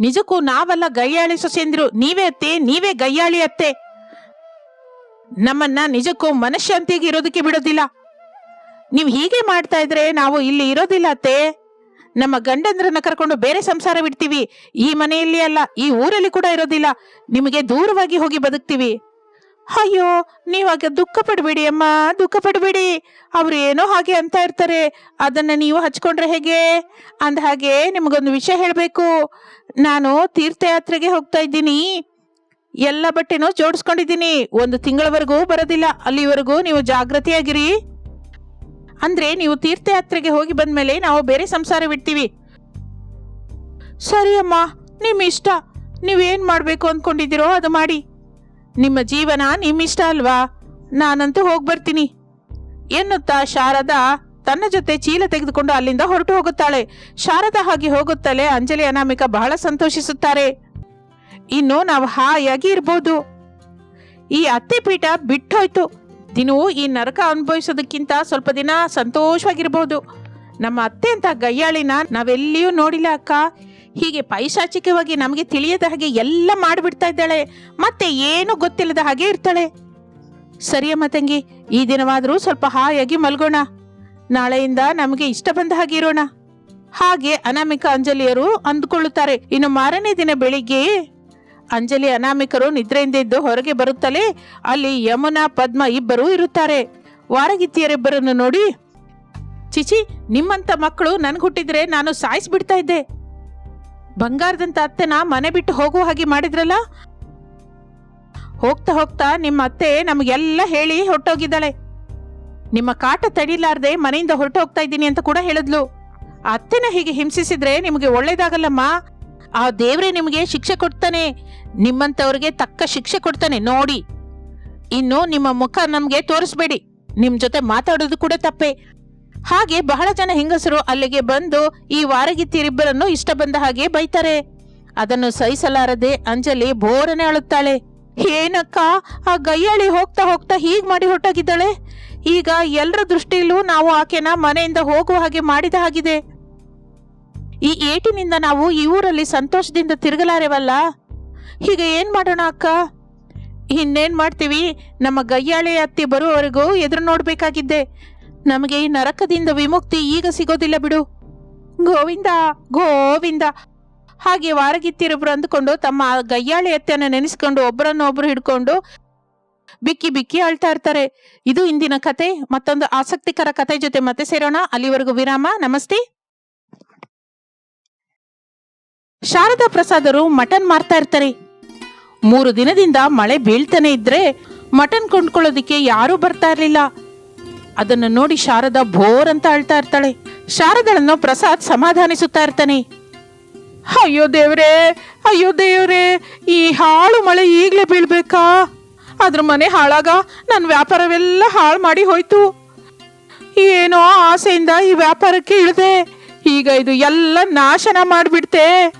ನಿಜಕ್ಕೂ ನಾವಲ್ಲ ಗಯ್ಯಾಳಿ ಸೊಸೆ ಅಂದ್ರು. ನೀವೇ ಅತ್ತೆ? ನೀವೇ ಗಯ್ಯಾಳಿ ಅತ್ತೆ? ನಮ್ಮನ್ನ ನಿಜಕ್ಕೂ ಮನಃಶಾಂತಿಯಾಗಿ ಇರೋದಕ್ಕೆ ಬಿಡೋದಿಲ್ಲ. ನೀವು ಹೀಗೆ ಮಾಡ್ತಾ ಇದ್ರೆ ನಾವು ಇಲ್ಲಿ ಇರೋದಿಲ್ಲ ಅತ್ತೆ. ನಮ್ಮ ಗಂಡಂದ್ರನ್ನ ಕರ್ಕೊಂಡು ಬೇರೆ ಸಂಸಾರ ಬಿಡ್ತೀವಿ. ಈ ಮನೆಯಲ್ಲಿ ಅಲ್ಲ, ಈ ಊರಲ್ಲಿ ಕೂಡ ಇರೋದಿಲ್ಲ. ನಿಮಗೆ ದೂರವಾಗಿ ಹೋಗಿ ಬದುಕ್ತೀವಿ. ಅಯ್ಯೋ ನೀವಾಗ ದುಃಖ ಪಡಬೇಡಿ ಅಮ್ಮ, ದುಃಖ ಪಡಬೇಡಿ. ಅವ್ರು ಏನೋ ಹಾಗೆ ಅಂತ ಇರ್ತಾರೆ. ಅದನ್ನ ನೀವು ಹಚ್ಕೊಂಡ್ರೆ ಹೇಗೆ? ಅಂದ ಹಾಗೆ ನಿಮಗೊಂದು ವಿಷಯ ಹೇಳಬೇಕು. ನಾನು ತೀರ್ಥಯಾತ್ರೆಗೆ ಹೋಗ್ತಾ ಇದ್ದೀನಿ. ಎಲ್ಲ ಬಟ್ಟೆನೂ ಜೋಡಿಸ್ಕೊಂಡಿದ್ದೀನಿ. ಒಂದು ತಿಂಗಳವರೆಗೂ ಬರೋದಿಲ್ಲ. ಅಲ್ಲಿವರೆಗೂ ನೀವು ಜಾಗೃತಿಯಾಗಿರಿ ಅಂದ್ರೆ ನೀವು ತೀರ್ಥಯಾತ್ರೆಗೆ ಹೋಗಿ ಬಂದ್ಮೇಲೆ ನಾವು ಬೇರೆ ಸಂಸಾರ ಬಿಡ್ತೀವಿ. ಸರಿ ಅಮ್ಮ ನಿಮ್ಮ ಇಷ್ಟ ನೀವೇನ್ ಮಾಡ್ಬೇಕು ಅನ್ಕೊಂಡಿದ್ದೀರೋ ಅದು ಮಾಡಿ. ನಿಮ್ಮ ಜೀವನ ನಿಮ್ಮಿಷ್ಟ ಅಲ್ವಾ? ನಾನಂತೂ ಹೋಗಿ ಬರ್ತೀನಿ ಎನ್ನುತ್ತಾ ಶಾರದಾ ತನ್ನ ಜೊತೆ ಚೀಲ ತೆಗೆದುಕೊಂಡು ಅಲ್ಲಿಂದ ಹೊರಟು ಹೋಗುತ್ತಾಳೆ. ಶಾರದಾ ಹಾಗೆ ಹೋಗುತ್ತಲೇ ಅಂಜಲಿ ಅನಾಮಿಕ ಬಹಳ ಸಂತೋಷಿಸುತ್ತಾರೆ. ಇನ್ನು ನಾವು ಹಾಯಾಗಿ ಇರ್ಬೋದು. ಈ ಅತ್ತೆ ಪೀಠ ಬಿಟ್ಟೋಯ್ತು. ದಿನವೂ ಈ ನರಕ ಅನುಭವಿಸೋದಕ್ಕಿಂತ ಸ್ವಲ್ಪ ದಿನ ಸಂತೋಷವಾಗಿರ್ಬೋದು. ನಮ್ಮ ಅತ್ತೆ ಅಂತ ಗಯ್ಯಾಳಿನ ನಾವೆಲ್ಲಿಯೂ ನೋಡಿಲ್ಲ ಅಕ್ಕ. ಹೀಗೆ ಪೈಶಾಚಿಕವಾಗಿ ನಮಗೆ ತಿಳಿಯದ ಹಾಗೆ ಎಲ್ಲ ಮಾಡಿಬಿಡ್ತಾ ಇದ್ದಾಳೆ. ಮತ್ತೆ ಏನು ಗೊತ್ತಿಲ್ಲದ ಹಾಗೆ ಇರ್ತಾಳೆ. ಸರಿಯಮ್ಮ ತಂಗಿ, ಈ ದಿನವಾದರೂ ಸ್ವಲ್ಪ ಹಾಯಾಗಿ ಮಲ್ಗೋಣ. ನಾಳೆಯಿಂದ ನಮಗೆ ಇಷ್ಟ ಬಂದ ಹಾಗೆ ಇರೋಣ. ಹಾಗೆ ಅನಾಮಿಕ ಅಂಜಲಿಯರು ಅಂದುಕೊಳ್ಳುತ್ತಾರೆ. ಇನ್ನು ಮಾರನೇ ದಿನ ಬೆಳಿಗ್ಗೆ ಅಂಜಲಿ ಅನಾಮಿಕರು ನಿದ್ರೆಯಿಂದ ಇದ್ದು ಹೊರಗೆ ಬರುತ್ತಲೇ ಅಲ್ಲಿ ಯಮುನಾ, ಪದ್ಮ ಇಬ್ಬರು ಇರುತ್ತಾರೆ. ವಾರಗಿತ್ತಿಯರಿಬ್ಬರನ್ನು ನೋಡಿ, ಚಿಚಿ, ನಿಮ್ಮಂತ ಮಕ್ಕಳು ನನ್ಗೆ ಹುಟ್ಟಿದ್ರೆ ನಾನು ಸಾಯಿಸ್ಬಿಡ್ತಾ ಇದ್ದೆ. ಬಂಗಾರದಂತ ಅತ್ತೆನ ಮನೆ ಬಿಟ್ಟು ಹೋಗುವ ಹಾಗೆ ಮಾಡಿದ್ರಲ್ಲ? ಹೋಗ್ತಾ ಹೋಗ್ತಾ ನಿಮ್ಮ ಅತ್ತೆ ನಮಗೆಲ್ಲ ಹೇಳಿ ಹೊರಟೋಗಿದ್ದಾಳೆ. ನಿಮ್ಮ ಕಾಟ ತಡಿಲಾರ್ದೆ ಮನೆಯಿಂದ ಹೊರಟು ಹೋಗ್ತಾ ಇದ್ದೀನಿ ಅಂತ ಕೂಡ ಹೇಳಿದ್ಲು. ಅತ್ತೆನ ಹೀಗೆ ಹಿಂಸಿಸಿದ್ರೆ ನಿಮಗೆ ಒಳ್ಳೇದಾಗಲ್ಲಮ್ಮ? ಆ ದೇವ್ರೆ ನಿಮಗೆ ಶಿಕ್ಷೆ ಕೊಡ್ತಾನೆ. ನಿಮ್ಮಂಥವ್ರಿಗೆ ತಕ್ಕ ಶಿಕ್ಷೆ ಕೊಡ್ತಾನೆ, ನೋಡಿ. ಇನ್ನು ನಿಮ್ಮ ಮುಖ ನಮಗೆ ತೋರಿಸ್ಬೇಡಿ. ನಿಮ್ಮ ಜೊತೆ ಮಾತಾಡೋದು ಕೂಡ ತಪ್ಪೆ. ಹಾಗೆ ಬಹಳ ಜನ ಹೆಂಗಸರು ಅಲ್ಲಿಗೆ ಬಂದು ಈ ವಾರಗಿತ್ತಿರಿಬ್ಬರನ್ನು ಇಷ್ಟ ಬಂದ ಹಾಗೆ ಬೈತಾರೆ. ಅದನ್ನು ಸಹಿಸಲಾರದೆ ಅಂಜಲಿ ಬೋರನೆ ಅಳುತ್ತಾಳೆ. ಏನಕ್ಕ, ಆ ಗೈಯಾಳಿ ಹೋಗ್ತಾ ಹೋಗ್ತಾ ಹೀಗ್ ಮಾಡಿ ಹೊರಟೋಗಿದ್ದಾಳೆ? ಈಗ ಎಲ್ಲರ ದೃಷ್ಟಿಯಲ್ಲೂ ನಾವು ಆಕೆನ ಮನೆಯಿಂದ ಹೋಗುವ ಹಾಗೆ ಮಾಡಿದ ಹಾಗಿದೆ. ಈ ಏಟಿನಿಂದ ನಾವು ಈ ಊರಲ್ಲಿ ಸಂತೋಷದಿಂದ ತಿರುಗಲಾರೆವಲ್ಲ? ಈಗ ಏನ್ ಮಾಡೋಣ ಅಕ್ಕ? ಇನ್ನೇನ್ ಮಾಡ್ತೀವಿ? ನಮ್ಮ ಗಯ್ಯಾಳಿ ಅತ್ತಿ ಬರುವವರೆಗೂ ಎದುರು ನೋಡ್ಬೇಕಾಗಿದ್ದೆ. ನಮಗೆ ನರಕದಿಂದ ವಿಮುಕ್ತಿ ಈಗ ಸಿಗೋದಿಲ್ಲ ಬಿಡು. ಗೋವಿಂದ ಗೋವಿಂದ. ಹಾಗೆ ವಾರಗಿತ್ತಿರೊಬ್ರು ಅಂದುಕೊಂಡು ತಮ್ಮ ಗಯ್ಯಾಳಿ ಅತ್ತೆಯನ್ನು ನೆನೆಸ್ಕೊಂಡು ಒಬ್ಬರನ್ನೊಬ್ರು ಹಿಡ್ಕೊಂಡು ಬಿಕ್ಕಿ ಬಿಕ್ಕಿ ಅಳ್ತಾ ಇರ್ತಾರೆ. ಇದು ಇಂದಿನ ಕತೆ. ಮತ್ತೊಂದು ಆಸಕ್ತಿಕರ ಕತೆ ಜೊತೆ ಮತ್ತೆ ಸೇರೋಣ. ಅಲ್ಲಿವರೆಗೂ ವಿರಾಮ. ನಮಸ್ತೆ. ಶಾರದಾ ಪ್ರಸಾದರು ಮಟನ್ ಮಾರ್ತಾ ಇರ್ತಾರೆ. ಮೂರು ದಿನದಿಂದ ಮಳೆ ಬೀಳ್ತಾನೆ ಇದ್ರೆ ಮಟನ್ ಕೊಂಡ್ಕೊಳ್ಳೋದಿಕ್ಕೆ ಯಾರೂ ಬರ್ತಾ ಇರ್ಲಿಲ್ಲ. ಅದನ್ನು ನೋಡಿ ಶಾರದಾ ಬೋರ್ ಅಂತ ಅಳ್ತಾ ಇರ್ತಾಳೆ. ಶಾರದಳನ್ನು ಪ್ರಸಾದ್ ಸಮಾಧಾನಿಸುತ್ತಾ ಇರ್ತಾನೆ. ಅಯ್ಯೋ ದೇವ್ರೇ ಅಯ್ಯೋ ದೇವ್ರೇ, ಈ ಹಾಳು ಮಳೆ ಈಗಲೇ ಬೀಳ್ಬೇಕಾ? ಅದ್ರ ಮನೆ ಹಾಳಾಗ ನನ್ನ ವ್ಯಾಪಾರವೆಲ್ಲ ಹಾಳು ಮಾಡಿ ಹೋಯ್ತು. ಏನೋ ಆಸೆಯಿಂದ ಈ ವ್ಯಾಪಾರಕ್ಕೆ ಇಳಿದೆ. ಈಗ ಇದು ಎಲ್ಲ ನಾಶನ ಮಾಡಿಬಿಡ್ತೆ.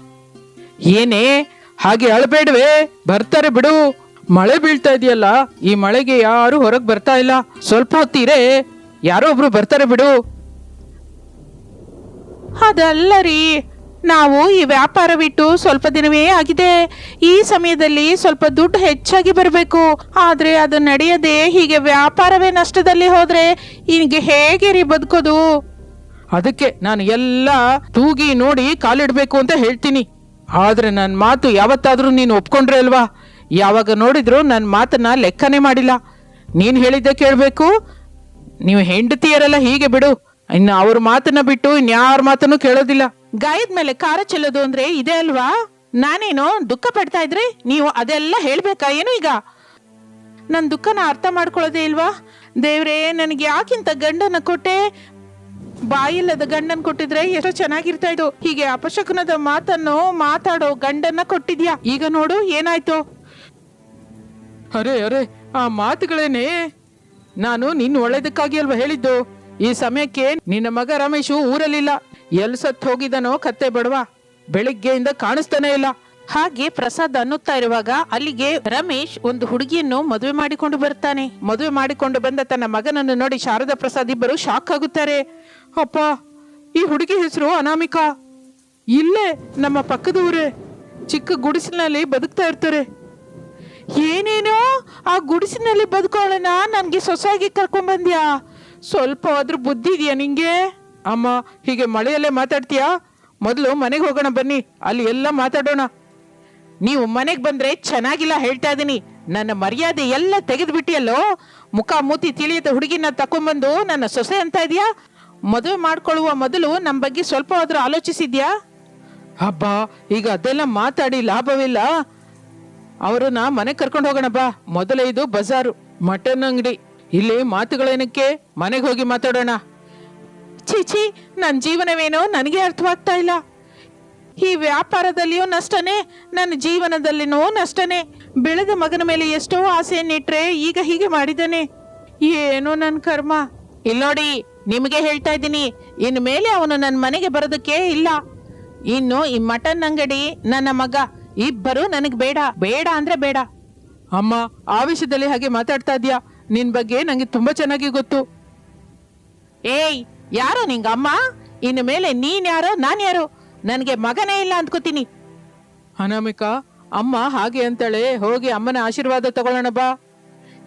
ಏನೇ, ಹಾಗೆ ಅಳಬೇಡ್ವೆ, ಬರ್ತಾರೆ ಬಿಡು. ಮಳೆ ಬೀಳ್ತಾ ಇದೆಯಲ್ಲ ಈ ಮಳೆಗೆ ಯಾರು ಹೊರಗೆ ಬರ್ತಾ ಇಲ್ಲ. ಸ್ವಲ್ಪ ಹೊತ್ತಿರೇ ಯಾರೋ ಒಬ್ರು ಬರ್ತಾರೆ ಬಿಡು. ಅದಲ್ಲ ರೀ ನಾವು ಈ ವ್ಯಾಪಾರ ಬಿಟ್ಟು ಸ್ವಲ್ಪ ದಿನವೇ ಆಗಿದೆ. ಈ ಸಮಯದಲ್ಲಿ ಸ್ವಲ್ಪ ದುಡ್ಡು ಹೆಚ್ಚಾಗಿ ಬರಬೇಕು. ಆದ್ರೆ ಅದು ನಡೆಯದೆ ಹೀಗೆ ವ್ಯಾಪಾರವೇ ನಷ್ಟದಲ್ಲಿ ಹೋದ್ರೆ ಹೀಗೆ ಹೇಗೆ ರೀ ಬದುಕೋದು? ಅದಕ್ಕೆ ನಾನು ಎಲ್ಲ ತೂಗಿ ನೋಡಿ ಕಾಲಿಡಬೇಕು ಅಂತ ಹೇಳ್ತೀನಿ. ಆದ್ರೆ ನನ್ನ ಮಾತು ಯಾವತ್ತಾದರೂ ನೀನು ಒಪ್ಕೊಂಡ್ರೆ ಅಲ್ವಾ? ಯಾವಾಗ ನೋಡಿದ್ರು ನನ್ನ ಮಾತನ್ನ ಲೆಕ್ಕನೇ ಮಾಡಿಲ್ಲ. ನೀನು ಹೇಳಿದ್ದೆ ಕೇಳಬೇಕು. ನೀವು ಹೆಂಡತಿಯರೆಲ್ಲ ಹೀಗೆ ಬಿಡು. ಇನ್ನು ಅವ್ರ ಮಾತನ್ನ ಬಿಟ್ಟು ಇನ್ಯಾರ ಮಾತನ್ನು ಕೇಳೋದಿಲ್ಲ. ಗಾಯದ ಮೇಲೆ ಕಾರ ಚೆಲ್ಲೋದು ಅಂದ್ರೆ ಇದೆ ಅಲ್ವಾ? ನಾನೇನು ದುಃಖ ಪಡ್ತಾ ಇದ್ರೆ ನೀವು ಅದೆಲ್ಲ ಹೇಳ್ಬೇಕಾ? ಏನು ಈಗ? ನನ್ನ ದುಃಖನ ಅರ್ಥ ಮಾಡ್ಕೊಳ್ಳೋದೇ ಇಲ್ವಾ? ದೇವ್ರೇ, ನನಗೆ ಯಾಕಿಂತ ಗಂಡನ ಕೊಟ್ಟೆ? ಬಾಯಿಲ್ಲದ ಗಂಡನ್ ಕೊಟ್ಟಿದ್ರೆ ಎಷ್ಟೋ ಚೆನ್ನಾಗಿರ್ತಾ ಇದ್ದು ಹೀಗೆ ಅಪಶಕುನದ ಮಾತನ್ನು ಮಾತಾಡೋ ಗಂಡನ್ನ ಕೊಟ್ಟಿದ್ಯಾ? ಈಗ ನೋಡು, ಏನಾಯ್ತು? ಅರೆ ಅರೆ ಆ ಮಾತುಗಳೇನೆ. ನಾನು ನಿನ್ನ ಒಳ್ಳೇದಕ್ಕಾಗಿ ಅಲ್ವಾ ಹೇಳಿದ್ದು? ಈ ಸಮಯಕ್ಕೆ ನಿನ್ನ ಮಗ ರಮೇಶು ಊರಲ್ಲಿಲ್ಲ. ಎಲ್ ಸತ್ ಹೋಗಿದನೋ ಕತ್ತೆ ಬಡವಾ ಬೆಳಿಗ್ಗೆಯಿಂದ ಕಾಣಿಸ್ತಾನೆ ಇಲ್ಲ. ಹಾಗೆ ಪ್ರಸಾದ್ ಅನ್ನುತ್ತಾ ಇರುವಾಗ ಅಲ್ಲಿಗೆ ರಮೇಶ್ ಒಂದು ಹುಡುಗಿಯನ್ನು ಮದುವೆ ಮಾಡಿಕೊಂಡು ಬರ್ತಾನೆ. ಮದುವೆ ಮಾಡಿಕೊಂಡು ಬಂದ ತನ್ನ ಮಗನನ್ನು ನೋಡಿ ಶಾರದಾ ಪ್ರಸಾದ್ ಇಬ್ಬರು ಶಾಕ್ ಆಗುತ್ತಾರೆ. ಅಪ್ಪ ಈ ಹುಡುಗಿ ಹೆಸರು ಅನಾಮಿಕಾ. ಇಲ್ಲೇ ನಮ್ಮ ಪಕ್ಕದ ಊರೇ ಚಿಕ್ಕ ಗುಡಿಸಿನಲ್ಲಿ ಬದುಕ್ತಾ ಇರ್ತಾರೆ. ಏನೇನೋ ಆ ಗುಡಿಸಿನಲ್ಲಿ ಬದುಕೋಳನ ನನಗೆ ಸೊಸೆಯಾಗಿ ಕರ್ಕೊಂಡ್ ಬಂದ್ಯಾ? ಸ್ವಲ್ಪ ಆದ್ರೂ ಬುದ್ಧಿ ಇದೆಯಾ ನಿಂಗೆ? ಅಮ್ಮ, ಹೀಗೆ ಮಳೆಯಲ್ಲೇ ಮಾತಾಡ್ತೀಯಾ? ಮೊದಲು ಮನೆಗೆ ಹೋಗೋಣ ಬನ್ನಿ, ಅಲ್ಲಿ ಎಲ್ಲ ಮಾತಾಡೋಣ. ನೀವು ಮನೆಗೆ ಬಂದ್ರೆ ಚೆನ್ನಾಗಿಲ್ಲ ಹೇಳ್ತಾ ಇದ್ದೀನಿ ನನ್ನ ಮರ್ಯಾದೆ ಎಲ್ಲ ತೆಗೆದು ಬಿಟ್ಟಿಯಲ್ಲೋ ಮುಖ ಮೂತಿ ತಿಳಿಯದ ಹುಡುಗಿನ ತಕೊಂಡ್ಬಂದು ನನ್ನ ಸೊಸೆ ಅಂತ ಇದೆಯಾ? ಮದುವೆ ಮಾಡ್ಕೊಳ್ಳುವ ಮೊದಲು ನಮ್ಮ ಬಗ್ಗೆ ಸ್ವಲ್ಪ ಆದ್ರೂ ಆಲೋಚಿಸಿದ್ಯಾ? ಹಬ್ಬ ಈಗ ಅದೆಲ್ಲ ಮಾತಾಡಿ ಲಾಭವಿಲ್ಲ. ಅವ್ರನ್ನ ಮನೆ ಕರ್ಕೊಂಡು ಹೋಗೋಣ ಬಾ. ಮೊದಲೇ ಇದು ಬಜಾರು, ಮಟನ್ ಅಂಗಡಿ. ಇಲ್ಲಿ ಮಾತುಗಳೇನಕ್ಕೆ? ಮನೆಗೆ ಹೋಗಿ ಮಾತಾಡೋಣ. ಛೀ ನನ್ನ ಜೀವನವೇನೋ ನನಗೆ ಅರ್ಥವಾಗ್ತಾ ಇಲ್ಲ. ಈ ವ್ಯಾಪಾರದಲ್ಲಿಯೂ ನಷ್ಟನೇ, ನನ್ನ ಜೀವನದಲ್ಲಿನೂ ನಷ್ಟನೇ. ಬೆಳೆದ ಮಗನ ಮೇಲೆ ಎಷ್ಟೋ ಆಸೆಯನ್ನಿಟ್ರೆ ಈಗ ಹೀಗೆ ಮಾಡಿದ್ದಾನೆ. ಏನೋ ನನ್ನ ಕರ್ಮ. ಇಲ್ಲಿ ನೋಡಿ, ನಿಮಗೆ ಹೇಳ್ತಾ ಇದ್ದೀನಿ ಇನ್ನು ಮೇಲೆ ಅವನು ನನ್ನ ಮನೆಗೆ ಬರೋದಕ್ಕೆ ಇಲ್ಲ. ಇನ್ನು ಈ ಮಟನ್ ಅಂಗಡಿ ನನ್ನ ಮಗ ಇಬ್ಬರು ನನಗೆ ಬೇಡ ಬೇಡ ಅಂದ್ರೆ ಬೇಡ. ಅಮ್ಮ, ಆವೇಶದಲ್ಲಿ ಹಾಗೆ ಮಾತಾಡ್ತಾ ಇದೀಯಾ ನಿನ್ ಬಗ್ಗೆ ನಂಗೆ ತುಂಬಾ ಚೆನ್ನಾಗಿ ಗೊತ್ತು. ಏಯ್, ಯಾರೋ ನಿಂಗ ಅಮ್ಮ? ಇನ್ನು ಮೇಲೆ ನೀನ್ ಯಾರೋ, ನಾನ್ ಯಾರು? ನನಗೆ ಮಗನೇ ಇಲ್ಲ ಅಂದ್ಕೋತೀನಿ. ಅನಾಮಿಕಾ, ಅಮ್ಮ ಹಾಗೆ ಅಂತಾಳೆ, ಹೋಗಿ ಅಮ್ಮನ ಆಶೀರ್ವಾದ ತಗೊಳ್ಳೋಣ ಬಾ.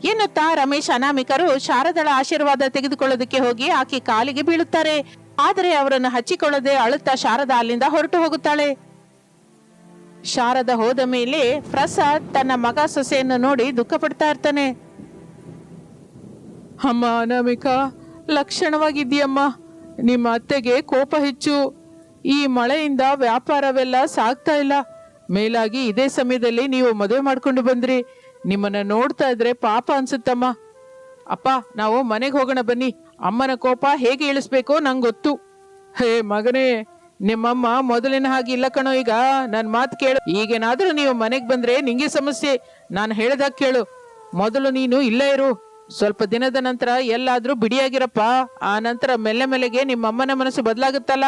ಎನ್ನುತ್ತಾ ರಮೇಶ್ ಅನಾಮಿಕರು ಶಾರದಳ ಆಶೀರ್ವಾದ ತೆಗೆದುಕೊಳ್ಳೋದಕ್ಕೆ ಹೋಗಿ ಆಕೆ ಕಾಲಿಗೆ ಬೀಳುತ್ತಾರೆ. ಆದರೆ ಅವರನ್ನು ಹಚ್ಚಿಕೊಳ್ಳದೆ ಅಳುತ್ತಾ ಶಾರದಾ ಅಲ್ಲಿಂದ ಹೊರಟು ಹೋಗುತ್ತಾಳೆ. ಶಾರದ ಹೋದ ಮೇಲೆ ಪ್ರಸಾದ್ ತನ್ನ ಮಗ ಸೊಸೆಯನ್ನು ನೋಡಿ ದುಃಖ ಪಡ್ತಾ ಇರ್ತಾನೆ. ಅಮ್ಮ, ಅನಾಮಿಕಾ, ಲಕ್ಷಣವಾಗಿದ್ದೀಯಮ್ಮ. ನಿಮ್ಮ ಅತ್ತೆಗೆ ಕೋಪ ಹೆಚ್ಚು. ಈ ಮಳೆಯಿಂದ ವ್ಯಾಪಾರವೆಲ್ಲ ಸಾಗ್ತಾ ಇಲ್ಲ. ಮೇಲಾಗಿ ಇದೇ ಸಮಯದಲ್ಲಿ ನೀವು ಮದುವೆ ಮಾಡ್ಕೊಂಡು ಬಂದ್ರಿ. ನಿಮ್ಮನ್ನ ನೋಡ್ತಾ ಇದ್ರೆ ಪಾಪ ಅನ್ಸುತ್ತಮ್ಮ. ಅಪ್ಪ, ನಾವು ಮನೆಗೆ ಹೋಗೋಣ ಬನ್ನಿ. ಅಮ್ಮನ ಕೋಪ ಹೇಗೆ ಇಳಿಸ್ಬೇಕು ನಂಗೆ ಗೊತ್ತು ಹೇ ಮಗನೇ ನಿಮ್ಮಮ್ಮ ಮೊದಲಿನ ಹಾಗೆ ಇಲ್ಲ ಕಣೋ, ಈಗ ನನ್ನ ಮಾತು ಕೇಳು. ಈಗೇನಾದ್ರೂ ನೀವು ಮನೆಗೆ ಬಂದ್ರೆ ನಿಂಗೆ ಸಮಸ್ಯೆ. ನಾನು ಹೇಳ್ದಾಗ ಕೇಳು. ಮೊದಲು ನೀನು ಇಲ್ಲೇ ಇರು. ಸ್ವಲ್ಪ ದಿನದ ನಂತರ ಎಲ್ಲಾದ್ರೂ ಬಿಡಿಯಾಗಿರಪ್ಪ. ಆ ನಂತರ ಮೆಲ್ಲೆ ಮೆಲ್ಲೆಗೆ ನಿಮ್ಮಮ್ಮನ ಮನಸ್ಸು ಬದಲಾಗುತ್ತಲ್ಲ?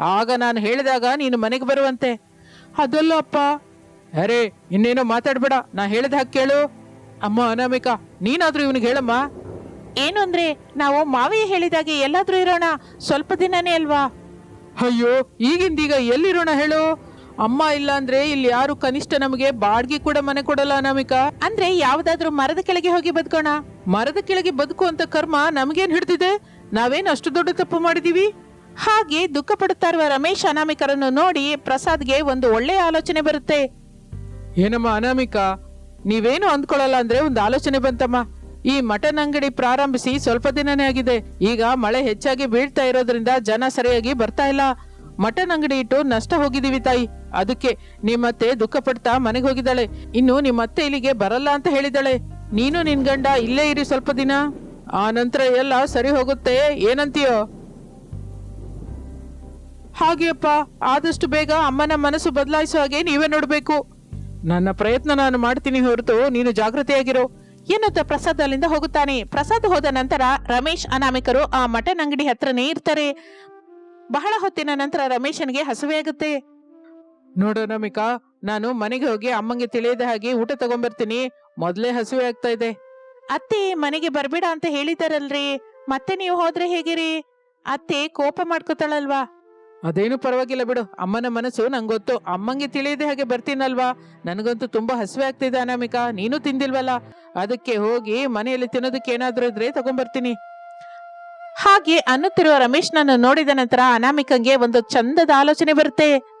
ಆಗ ನಾನು ಹೇಳಿದಾಗ ನೀನು ಮನೆಗೆ ಬರುವಂತೆ. ಅದಲ್ಲ ಅಪ್ಪ. ಅರೇ, ಇನ್ನೇನೋ ಮಾತಾಡ್ಬೇಡ. ನಾ ಹೇಳಿದ ಹಾಗೆ ಕೇಳು. ಅಮ್ಮ ಅನಾಮಿಕಾ, ನೀನಾದರೂ ಇವನಿಗೆ ಹೇಳಮ್ಮ. ಏನು ಅಂದ್ರೆ, ನಾವು ಮಾವಿ ಹೇಳಿದಾಗೆ ಎಲ್ಲಾದ್ರೂ ಇರೋಣ. ಸ್ವಲ್ಪ ದಿನನೇ ಅಲ್ವಾ? ಅಯ್ಯೋ ಈಗಿಂದೀಗ ಎಲ್ಲಿರೋಣ ಹೇಳು? ಅಮ್ಮ ಇಲ್ಲ ಅಂದ್ರೆ ಇಲ್ಲಿ ಯಾರು ಕನಿಷ್ಠ ನಮಗೆ ಬಾಡ್ಗೆ ಕೂಡ ಮನೆ ಕೊಡಲ್ಲ ಅನಾಮಿಕ. ಅಂದ್ರೆ ಯಾವ್ದಾದ್ರು ಮರದ ಕೆಳಗೆ ಹೋಗಿ ಬದುಕೋಣ? ಮರದ ಕೆಳಗೆ ಬದುಕು ಅಂತ ಕರ್ಮ ನಮಗೇನ್ ಹಿಡ್ದಿದೆ? ನಾವೇನ್ ಅಷ್ಟು ದೊಡ್ಡ ತಪ್ಪು ಮಾಡಿದೀವಿ? ಹಾಗೆ ದುಃಖ ಪಡುತ್ತಾ ಇರುವ ರಮೇಶ್ ಅನಾಮಿಕರನ್ನು ನೋಡಿ ಪ್ರಸಾದ್ಗೆ ಒಂದು ಒಳ್ಳೆಯ ಆಲೋಚನೆ ಬರುತ್ತೆ. ಏನಮ್ಮ ಅನಾಮಿಕ? ನೀವೇನು ಅಂದ್ಕೊಳ್ಳಲ್ಲ ಅಂದ್ರೆ ಒಂದು ಆಲೋಚನೆ ಬಂತಮ್ಮ. ಈ ಮಟನ್ ಅಂಗಡಿ ಪ್ರಾರಂಭಿಸಿ ಸ್ವಲ್ಪ ದಿನನೇ ಆಗಿದೆ. ಈಗ ಮಳೆ ಹೆಚ್ಚಾಗಿ ಬೀಳ್ತಾ ಇರೋದ್ರಿಂದ ಜನ ಸರಿಯಾಗಿ ಬರ್ತಾ ಇಲ್ಲ. ಮಟನ್ ಅಂಗಡಿ ಇಟ್ಟು ನಷ್ಟ ಹೋಗಿದೀವಿ ತಾಯಿ. ಅದಕ್ಕೆ ನಿಮ್ಮತ್ತೆ ದುಃಖ ಪಡ್ತಾ ಮನೆಗೆ ಹೋಗಿದ್ದಾಳೆ. ಇನ್ನು ನಿಮ್ಮತ್ತೆ ಇಲ್ಲಿಗೆ ಬರಲ್ಲ ಅಂತ ಹೇಳಿದಾಳೆ ನೀನು ನಿನ್ ಗಂಡ ಇಲ್ಲೇ ಇರಿ ಸ್ವಲ್ಪ ದಿನ. ಆ ನಂತರ ಎಲ್ಲ ಸರಿ ಹೋಗುತ್ತೆ. ಏನಂತೀಯೋ? ಹಾಗೆಯಪ್ಪ ಆದಷ್ಟು ಬೇಗ ಅಮ್ಮನ ಮನಸ್ಸು ಬದಲಾಯಿಸೋ ಹಾಗೆ ನೀವೇ ನೋಡ್ಬೇಕು. ನನ್ನ ಪ್ರಯತ್ನ ನಾನು ಮಾಡ್ತೀನಿ ಹೊರತು ನೀನು ಜಾಗೃತಿಯಾಗಿರೋ ಎನ್ನುತ್ತಾ ಪ್ರಸಾದ್ ಅಲ್ಲಿಂದ ಹೋಗುತ್ತಾನೆ. ಪ್ರಸಾದ್ ಹೋದ ನಂತರ ರಮೇಶ್ ಅನಾಮಿಕರು ಆ ಮಟನ್ ಅಂಗಡಿ ಹತ್ರನೇ ಇರ್ತಾರೆ. ಬಹಳ ಹೊತ್ತಿನ ನಂತರ ರಮೇಶನ್ಗೆ ಹಸುವೆ ಆಗುತ್ತೆ. ನೋಡು ನಮಿಕಾ ನಾನು ಮನೆಗೆ ಹೋಗಿ ಅಮ್ಮಂಗೆ ತಿಳಿಯದ ಹಾಗೆ ಊಟ ತಗೊಂಬರ್ತೀನಿ. ಮೊದಲೇ ಹಸುವೆ ಆಗ್ತಾ ಇದೆ. ಅತ್ತೆ, ಮನೆಗೆ ಬರ್ಬೇಡ ಅಂತ ಹೇಳಿದಾರಲ್ರಿ. ಮತ್ತೆ ನೀವು ಹೋದ್ರೆ ಹೇಗಿರಿ? ಅತ್ತೆ ಕೋಪ ಮಾಡ್ಕೋತಾಳಲ್ವಾ? ಅದೇನು ಪರವಾಗಿಲ್ಲ ಬಿಡು. ಅಮ್ಮನ ಮನಸ್ಸು ನಂಗೊತ್ತು. ಗೊತ್ತು ಅಮ್ಮಂಗೆ ತಿಳಿಯದೆ ಹಾಗೆ ಬರ್ತೀನಲ್ವಾ? ನನಗಂತೂ ತುಂಬಾ ಹಸಿವೆ ಆಗ್ತಿದೆ ಅನಾಮಿಕ. ನೀನು ತಿಂದಿಲ್ವಲ್ಲ? ಅದಕ್ಕೆ ಹೋಗಿ ಮನೆಯಲ್ಲಿ ತಿನ್ನೋದಕ್ಕೆ ಏನಾದ್ರೂ ಇದ್ರೆ ತಗೊಂಡ್ಬರ್ತೀನಿ ಹಾಗೆ ಅನ್ನುತ್ತಿರುವ ರಮೇಶ್ನನ್ನು ನೋಡಿದ ನಂತರ ಅನಾಮಿಕಂಗೆ ಒಂದು ಚಂದದ ಆಲೋಚನೆ ಬರುತ್ತೆ.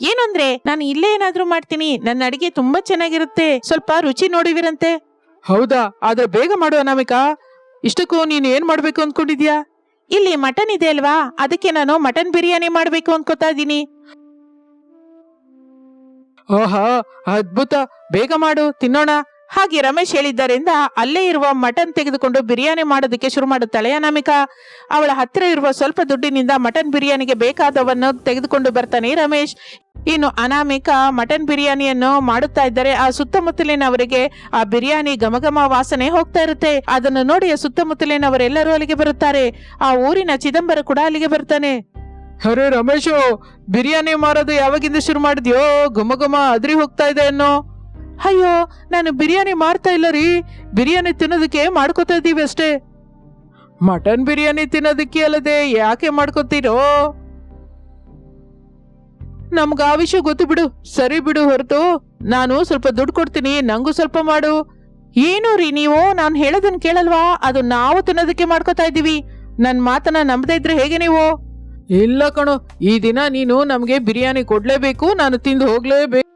ಏನಂದ್ರೆ, ನಾನು ಇಲ್ಲೇ ಏನಾದ್ರೂ ಮಾಡ್ತೀನಿ. ನನ್ನ ಅಡಿಗೆ ತುಂಬಾ ಚೆನ್ನಾಗಿರುತ್ತೆ. ಸ್ವಲ್ಪ ರುಚಿ ನೋಡಿವಿರಂತೆ. ಹೌದಾ? ಆದ್ರೆ ಬೇಗ ಮಾಡು ಅನಾಮಿಕಾ. ಇಷ್ಟಕ್ಕೂ ನೀನು ಏನ್ ಮಾಡ್ಬೇಕು ಅಂದ್ಕೊಂಡಿದ್ಯಾ? ಇಲ್ಲಿ ಮಟನ್ ಇದೆ ಅಲ್ವಾ? ಅದಕ್ಕೆ ನಾನು ಮಟನ್ ಬಿರಿಯಾನಿ ಮಾಡ್ಬೇಕು ಅನ್ಕೋತಾ ಇದ್ದೀನಿ ಓಹೋ, ಅದ್ಭುತ. ಬೇಗ ಮಾಡು, ತಿನ್ನೋಣ. ಹಾಗೆ ರಮೇಶ್ ಹೇಳಿದ್ದರಿಂದ ಅಲ್ಲೇ ಇರುವ ಮಟನ್ ತೆಗೆದುಕೊಂಡು ಬಿರಿಯಾನಿ ಮಾಡೋದಕ್ಕೆ ಶುರು ಮಾಡುತ್ತಾಳೆ ಅನಾಮಿಕಾ ಅವಳ ಹತ್ತಿರ ಇರುವ ಸ್ವಲ್ಪ ದುಡ್ಡಿನಿಂದ ಮಟನ್ ಬಿರಿಯಾನಿಗೆ ಬೇಕಾದವನ್ನು ತೆಗೆದುಕೊಂಡು ಬರ್ತಾನೆ ರಮೇಶ್. ಇನ್ನು ಅನಾಮಿಕಾ ಮಟನ್ ಬಿರಿಯಾನಿಯನ್ನು ಮಾಡುತ್ತಾ ಇದ್ದರೆ ಆ ಸುತ್ತಮುತ್ತಲಿನವರಿಗೆ ಆ ಬಿರಿಯಾನಿ ಘಮಘಮ ವಾಸನೆ ಹೋಗ್ತಾ ಇರುತ್ತೆ. ಅದನ್ನು ನೋಡಿ ಆ ಸುತ್ತಮುತ್ತಲಿನವರೆಲ್ಲರೂ ಅಲ್ಲಿಗೆ ಬರುತ್ತಾರೆ. ಆ ಊರಿನ ಚಿದಂಬರ ಕೂಡ ಅಲ್ಲಿಗೆ ಬರ್ತಾನೆ. ಅರೆ ರಮೇಶು, ಬಿರಿಯಾನಿ ಮಾರೋದು ಯಾವಾಗಿಂದ ಶುರು ಮಾಡಿದ್ಯೋ? ಘಮ ಅದ್ರಿ ಹೋಗ್ತಾ ಇದೆ ಅನ್ನೋ. ಅಯ್ಯೋ, ನಾನು ಬಿರಿಯಾನಿ ಮಾಡ್ತಾ ಇಲ್ಲ ರೀ. ಬಿರಿಯಾನಿ ತಿನ್ನೋದಕ್ಕೆ ಮಾಡ್ಕೋತಾ ಇದ್ದೀವಿ ಅಷ್ಟೇ. ಮಟನ್ ಬಿರಿಯಾನಿ ತಿನ್ನೋದಕ್ಕೆ ಅಲ್ಲದೆ ಯಾಕೆ ಮಾಡ್ಕೋತೀರೋ? ನಮ್ಗೆ ಆ ವಿಷಯ ಗೊತ್ತು ಬಿಡು. ಸರಿ ಬಿಡು ಹೊರತು. ನಾನು ಸ್ವಲ್ಪ ದುಡ್ಡು ಕೊಡ್ತೀನಿ, ನಂಗೂ ಸ್ವಲ್ಪ ಮಾಡು. ಏನು ರೀ ನೀವು? ನಾನು ಹೇಳೋದನ್ನ ಕೇಳಲ್ವಾ? ಅದು ನಾವು ತಿನ್ನೋದಕ್ಕೆ ಮಾಡ್ಕೋತಾ ಇದ್ದೀವಿ ನನ್ನ ಮಾತನ್ನ ನಂಬದೇ ಇದ್ರೆ ಹೇಗೆ ನೀವು? ಇಲ್ಲ ಕಣೋ, ಈ ದಿನ ನೀನು ನಮ್ಗೆ ಬಿರಿಯಾನಿ ಕೊಡ್ಲೇಬೇಕು, ನಾನು ತಿಂದು ಹೋಗ್ಲೇಬೇಕು.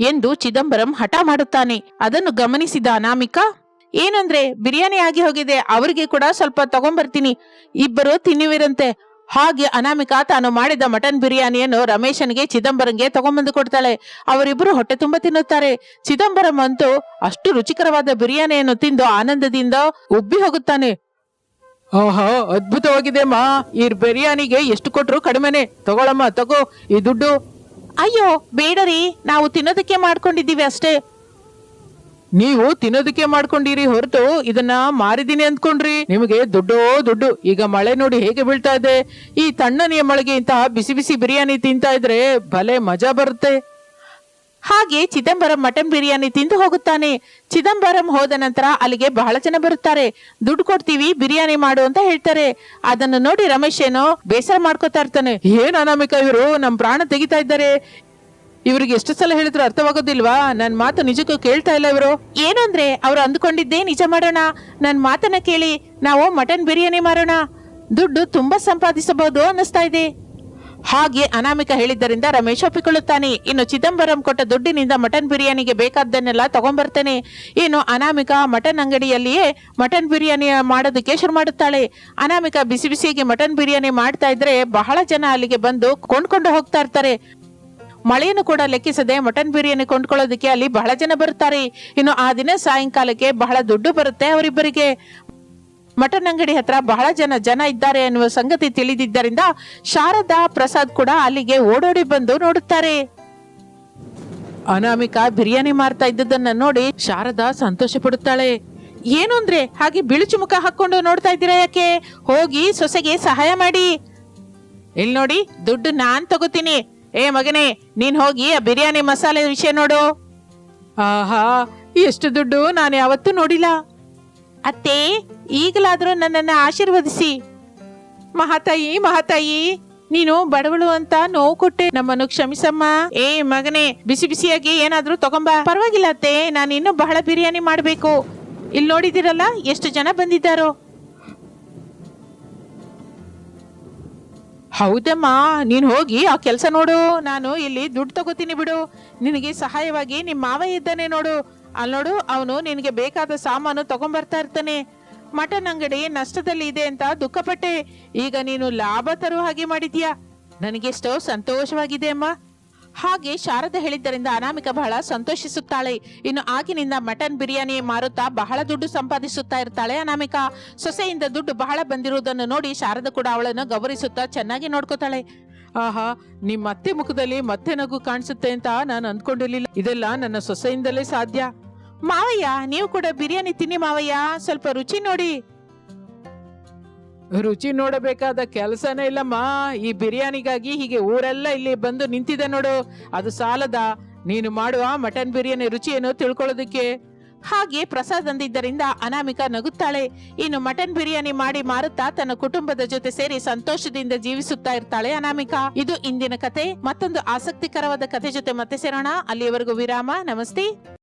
ಎಂದು ಚಿದಂಬರಂ ಹಠ ಮಾಡುತ್ತಾನೆ. ಅದನ್ನು ಗಮನಿಸಿದ ಅನಾಮಿಕಾ, ಏನಂದ್ರೆ, ಬಿರಿಯಾನಿ ಆಗಿ ಹೋಗಿದೆ, ಅವರಿಗೆ ಕೂಡ ಸ್ವಲ್ಪ ತಗೊಂಬರ್ತೀನಿ, ಇಬ್ಬರು ತಿನ್ನುವಿರಂತೆ. ಹಾಗೆ ಅನಾಮಿಕಾ ತಾನು ಮಾಡಿದ ಮಟನ್ ಬಿರಿಯಾನಿಯನ್ನು ರಮೇಶನ್ಗೆ ಚಿದಂಬರಂಗೆ ತಗೊಂಬಂದು ಕೊಡ್ತಾಳೆ. ಅವರಿಬ್ಬರು ಹೊಟ್ಟೆ ತುಂಬ ತಿನ್ನುತ್ತಾರೆ. ಚಿದಂಬರಂ ಅಂತೂ ಅಷ್ಟು ರುಚಿಕರವಾದ ಬಿರಿಯಾನಿಯನ್ನು ತಿಂದು ಆನಂದದಿಂದ ಉಬ್ಬಿ ಹೋಗುತ್ತಾನೆ. ಆಹಾ ಅದ್ಭುತವಾಗಿದೆ ಮಾ ಈ ಬಿರಿಯಾನಿಗೆ ಎಷ್ಟು ಕೊಟ್ಟರು ಕಡಿಮೆನೆ. ತಗೊಳಮ್ಮ, ತಗೋ. ಈ ದುಡ್ಡು ಅಯ್ಯೋ, ಬೇಡರಿ, ನಾವು ತಿನ್ನೋದಕ್ಕೆ ಮಾಡ್ಕೊಂಡಿದ್ದೀವಿ ಅಷ್ಟೇ. ನೀವು ತಿನ್ನೋದಕ್ಕೆ ಮಾಡ್ಕೊಂಡಿರಿ ಹೊರತು ಇದನ್ನ ಮಾರಿದೀನಿ ಅಂದ್ಕೊಂಡ್ರಿ. ನಿಮಗೆ ದುಡ್ಡೋ ದುಡ್ಡು. ಈಗ ಮಳೆ ನೋಡಿ ಹೇಗೆ ಬೀಳ್ತಾ ಇದೆ. ಈ ತಣ್ಣನೆಯ ಮಳೆಗೆ ಇಂತಹ ಬಿಸಿ ಬಿಸಿ ಬಿರಿಯಾನಿ ತಿಂತಾ ಇದ್ರೆ ಭಲೆ ಮಜಾ ಬರುತ್ತೆ. ಹಾಗೆ ಚಿದಂಬರಂ ಮಟನ್ ಬಿರಿಯಾನಿ ತಿಂದು ಹೋಗುತ್ತಾನೆ. ಚಿದಂಬರಂ ಹೋದ ನಂತರ ಅಲ್ಲಿಗೆ ಬಹಳ ಜನ ಬರುತ್ತಾರೆ. ದುಡ್ಡು ಕೊಡ್ತೀವಿ, ಬಿರಿಯಾನಿ ಮಾಡು ಅಂತ ಹೇಳ್ತಾರೆ. ಅದನ್ನು ನೋಡಿ ರಮೇಶ್ ಏನೋ ಬೇಸರ ಮಾಡ್ಕೋತಾ ಇರ್ತಾನೆ. ಏನ್ ಅನಾಮಿಕ ಇವರು? ನಮ್ ಪ್ರಾಣ ತೆಗಿತಾ ಇದ್ದಾರೆ. ಇವ್ರಿಗೆ ಎಷ್ಟು ಸಲ ಹೇಳಿದ್ರು ಅರ್ಥವಾಗೋದಿಲ್ವಾ? ನನ್ನ ಮಾತು ನಿಜಕ್ಕೂ ಕೇಳ್ತಾ ಇಲ್ಲ ಇವರು. ಏನು ಅಂದ್ರೆ, ಅವ್ರು ಅಂದ್ಕೊಂಡಿದ್ದೇ ನಿಜ ಮಾಡೋಣ. ನನ್ನ ಮಾತನ್ನ ಕೇಳಿ ನಾವು ಮಟನ್ ಬಿರಿಯಾನಿ ಮಾರೋಣ. ದುಡ್ಡು ತುಂಬಾ ಸಂಪಾದಿಸಬಹುದು ಅನ್ನಿಸ್ತಾ ಇದೆ. ಹಾಗೆ ಅನಾಮಿಕ ಹೇಳಿದ್ದರಿಂದ ರಮೇಶ್ ಒಪ್ಪಿಕೊಳ್ಳುತ್ತಾನೆ. ಇನ್ನು ಚಿದಂಬರಂ ಕೊಟ್ಟ ದುಡ್ಡಿನಿಂದ ಮಟನ್ ಬಿರಿಯಾನಿಗೆ ಬೇಕಾದ್ದನ್ನೆಲ್ಲ ತಗೊಂಡ್ಬರ್ತಾನೆ. ಇನ್ನು ಅನಾಮಿಕ ಮಟನ್ ಅಂಗಡಿಯಲ್ಲಿಯೇ ಮಟನ್ ಬಿರಿಯಾನಿ ಮಾಡೋದಕ್ಕೆ ಶುರು ಮಾಡುತ್ತಾಳೆ. ಅನಾಮಿಕ ಬಿಸಿ ಬಿಸಿಗೆ ಮಟನ್ ಬಿರಿಯಾನಿ ಮಾಡ್ತಾ ಇದ್ರೆ ಬಹಳ ಜನ ಅಲ್ಲಿಗೆ ಬಂದು ಕೊಂಡ್ಕೊಂಡು ಹೋಗ್ತಾ ಇರ್ತಾರೆ. ಮಳೆಯನ್ನು ಕೂಡ ಲೆಕ್ಕಿಸದೆ ಮಟನ್ ಬಿರಿಯಾನಿ ಕೊಂಡ್ಕೊಳ್ಳೋದಕ್ಕೆ ಅಲ್ಲಿ ಬಹಳ ಜನ ಬರುತ್ತಾರೆ. ಇನ್ನು ಆ ದಿನ ಸಾಯಂಕಾಲಕ್ಕೆ ಬಹಳ ದುಡ್ಡು ಬರುತ್ತೆ ಅವರಿಬ್ಬರಿಗೆ. ಮಟನ್ ಅಂಗಡಿ ಹತ್ರ ಬಹಳ ಜನ ಜನ ಇದ್ದಾರೆ ಎನ್ನುವ ಸಂಗತಿ ತಿಳಿದಿದ್ದರಿಂದ ಶಾರದಾ ಪ್ರಸಾದ್ ಕೂಡ ಅಲ್ಲಿಗೆ ಓಡೋಡಿ ಬಂದು ನೋಡುತ್ತಾರೆ. ಅನಾಮಿಕಾ ಬಿರಿಯಾನಿ ಮಾರ್ತಾ ಇದ್ದದನ್ನ ನೋಡಿ ಶಾರದಾ ಸಂತೋಷ ಪಡುತ್ತಾಳೆ ಏನು ಅಂದ್ರೆ, ಹಾಗೆ ಬಿಳುಚು ಮುಖ ಹಾಕೊಂಡು ನೋಡ್ತಾ ಇದ್ದೀರಾ ಯಾಕೆ? ಹೋಗಿ ಸೊಸೆಗೆ ಸಹಾಯ ಮಾಡಿ. ಇಲ್ಲಿ ನೋಡಿ, ದುಡ್ಡು ನಾನ್ ತಗೋತೀನಿ. ಏ ಮಗನೇ, ನೀನ್ ಹೋಗಿ ಆ ಬಿರಿಯಾನಿ ಮಸಾಲೆ ವಿಷಯ ನೋಡು. ಆಹಾ, ಎಷ್ಟು ದುಡ್ಡು ನಾನು ಯಾವತ್ತೂ ನೋಡಿಲ್ಲ. ಅತ್ತೆ ಈಗಲಾದ್ರೂ ನನ್ನನ್ನು ಆಶೀರ್ವದಿಸಿ. ಮಹಾತಾಯಿ ಮಹಾತಾಯಿ, ನೀನು ಬಡವಳು ಅಂತ ನೋವು ಕೊಟ್ಟೆ. ನಮ್ಮನ್ನು ಕ್ಷಮಿಸಮ್ಮ. ಏ ಮಗನೇ, ಬಿಸಿ ಬಿಸಿಯಾಗಿ ಏನಾದ್ರೂ ತಗೊಂಬ. ಪರವಾಗಿಲ್ಲ ಅತ್ತೆ, ನಾನು ಇನ್ನೂ ಬಹಳ ಬಿರಿಯಾನಿ ಮಾಡಬೇಕು. ಇಲ್ಲಿ ನೋಡಿದಿರಲ್ಲ ಎಷ್ಟು ಜನ ಬಂದಿದ್ದಾರೋ. ಹೌದಮ್ಮ, ನೀನು ಹೋಗಿ ಆ ಕೆಲಸ ನೋಡು. ನಾನು ಇಲ್ಲಿ ದುಡ್ಡು ತಗೋತೀನಿ ಬಿಡು. ನಿನಗೆ ಸಹಾಯವಾಗಿ ನಿಮ್ಮ ಮಾವ ಇದ್ದಾನೆ ನೋಡು. ಅಲ್ಲಿ ನೋಡು, ಅವನು ನಿನಗೆ ಬೇಕಾದ ಸಾಮಾನು ತಗೊಂಬರ್ತಾ ಇರ್ತಾನೆ. ಮಟನ್ ಅಂಗಡಿ ನಷ್ಟದಲ್ಲಿ ಇದೆ ಅಂತ ದುಃಖಪಟ್ಟೆ. ಈಗ ನೀನು ಲಾಭ ತರುವ ಹಾಗೆ ಮಾಡಿದ್ಯಾ? ನನಗೆಷ್ಟೋ ಸಂತೋಷವಾಗಿದೆ ಅಮ್ಮ. ಹಾಗೆ ಶಾರದ ಹೇಳಿದ್ದರಿಂದ ಅನಾಮಿಕ ಬಹಳ ಸಂತೋಷಿಸುತ್ತಾಳೆ. ಇನ್ನು ಆಗಿನಿಂದ ಮಟನ್ ಬಿರಿಯಾನಿ ಮಾರುತ್ತಾ ಬಹಳ ದುಡ್ಡು ಸಂಪಾದಿಸುತ್ತಾ ಇರ್ತಾಳೆ ಅನಾಮಿಕ. ಸೊಸೆಯಿಂದ ದುಡ್ಡು ಬಹಳ ಬಂದಿರುವುದನ್ನು ನೋಡಿ ಶಾರದ ಕೂಡ ಅವಳನ್ನು ಗೌರವಿಸುತ್ತಾ ಚೆನ್ನಾಗಿ ನೋಡ್ಕೋತಾಳೆ. ಆಹಾ ನಿಮ್ಮ ಅತ್ತೆ ಮುಖದಲ್ಲಿ ಮತ್ತೆ ನಗು ಕಾಣಿಸುತ್ತೆ ಅಂತ ನಾನು ಅಂದ್ಕೊಂಡಿರ್ಲಿಲ್ಲ. ಇದೆಲ್ಲ ನನ್ನ ಸೊಸೆಯಿಂದಲೇ ಸಾಧ್ಯ. ಮಾವಯ್ಯ ನೀವು ಕೂಡ ಬಿರಿಯಾನಿ ತಿನ್ನಿ ಮಾವಯ್ಯ. ಸ್ವಲ್ಪ ರುಚಿ ನೋಡಿ. ರುಚಿ ನೋಡಬೇಕಾದ ಕೆಲಸನೇ ಇಲ್ಲಮ್ಮ. ಈ ಬಿರಿಯಾನಿಗಾಗಿ ಹೀಗೆ ಊರೆಲ್ಲ ಇಲ್ಲಿ ಬಂದು ನಿಂತಿದೆ ನೋಡು. ಅದು ಸಾಲದ. ನೀನು ಮಾಡುವ ಮಟನ್ ಬಿರಿಯಾನಿ ರುಚಿಯನ್ನು ತಿಳ್ಕೊಳ್ಳೋದಕ್ಕೆ? ಹಾಗೆ ಪ್ರಸಾದ್ ಅಂದಿದ್ದರಿಂದ ಅನಾಮಿಕ ನಗುತ್ತಾಳೆ. ಇನ್ನು ಮಟನ್ ಬಿರಿಯಾನಿ ಮಾಡಿ ಮಾರುತ್ತಾ ತನ್ನ ಕುಟುಂಬದ ಜೊತೆ ಸೇರಿ ಸಂತೋಷದಿಂದ ಜೀವಿಸುತ್ತಾ ಇರ್ತಾಳೆ ಅನಾಮಿಕ. ಇದು ಇಂದಿನ ಕತೆ. ಮತ್ತೊಂದು ಆಸಕ್ತಿಕರವಾದ ಕತೆ ಜೊತೆ ಮತ್ತೆ ಸೇರೋಣ. ಅಲ್ಲಿಯವರೆಗೂ ವಿರಾಮ. ನಮಸ್ತೆ.